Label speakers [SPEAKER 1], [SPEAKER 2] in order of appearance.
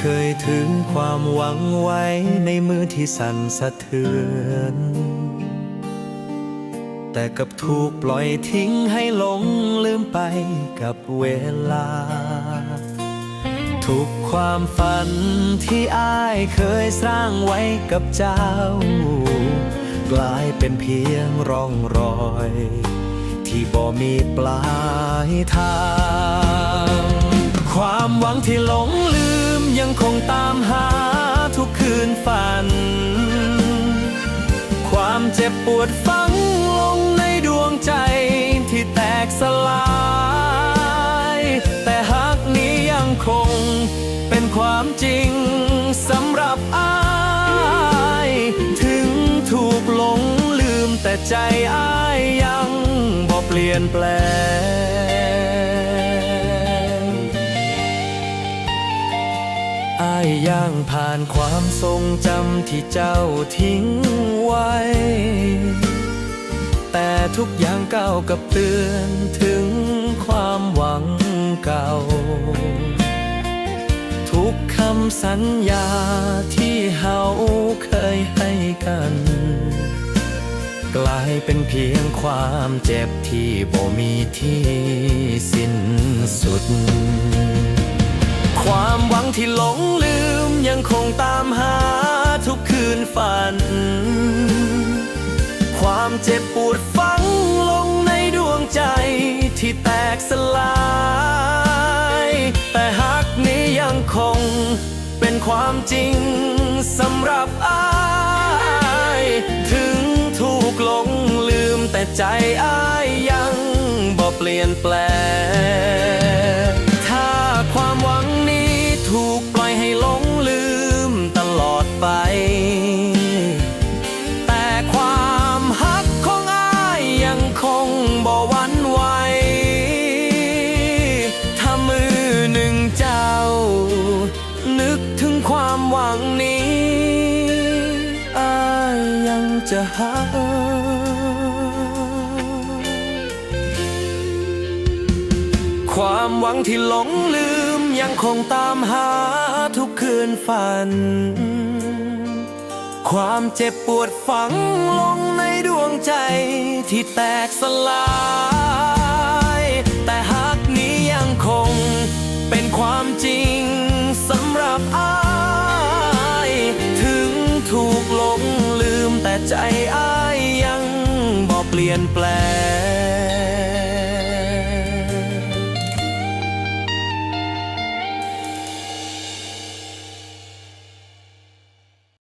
[SPEAKER 1] เคยถึงความหวังไว้ในมือที่สั่นสะเทือน แต่กับถูกปล่อยทิ้งให้หลงลืมไปกับเวลา ทุกความฝันที่อ้ายเคยสร้างไว้กับเจ้า กลายเป็นเพียงร่องรอย ที่บ่มีปลายทาง ความหวังที่หลงลืม ยังคงตามหาทุกคืนฝัน ความเจ็บปวดฝังลงในดวงใจที่แตกสลาย แต่หักนี้ยังคงเป็นความจริงสำหรับอายถึงถูกหลงลืมแต่ใจอายยังบ่เปลี่ยนแปลง ย่างผ่านความทรงจำที่เจ้าทิ้งไว้ แต่ทุกอย่างก้าวกับเตือนถึงความหวังเก่า ทุกคำสัญญาที่เฮาเคยให้กัน กลายเป็นเพียงความเจ็บที่บ่มีที่สิ้นสุด ความหวังที่หลงลืมยังคงตามหาทุกคืนฝัน ความเจ็บปวดฝังลงในดวงใจที่แตกสลาย แต่หักนี้ยังคงเป็นความจริงสำหรับอายถึงถูกหลงลืมแต่ใจอายยังบ่เปลี่ยนแปลง หวังนี้อายยังจะหักความหวังที่หลงลืมยังคงตามหาทุกคืนฝัน ความเจ็บปวดฝังลงในดวงใจที่แตกสลาย แต่หักนี้ยังคงเป็นความจริง ใจอายยังบ่เปลี่ยนแปล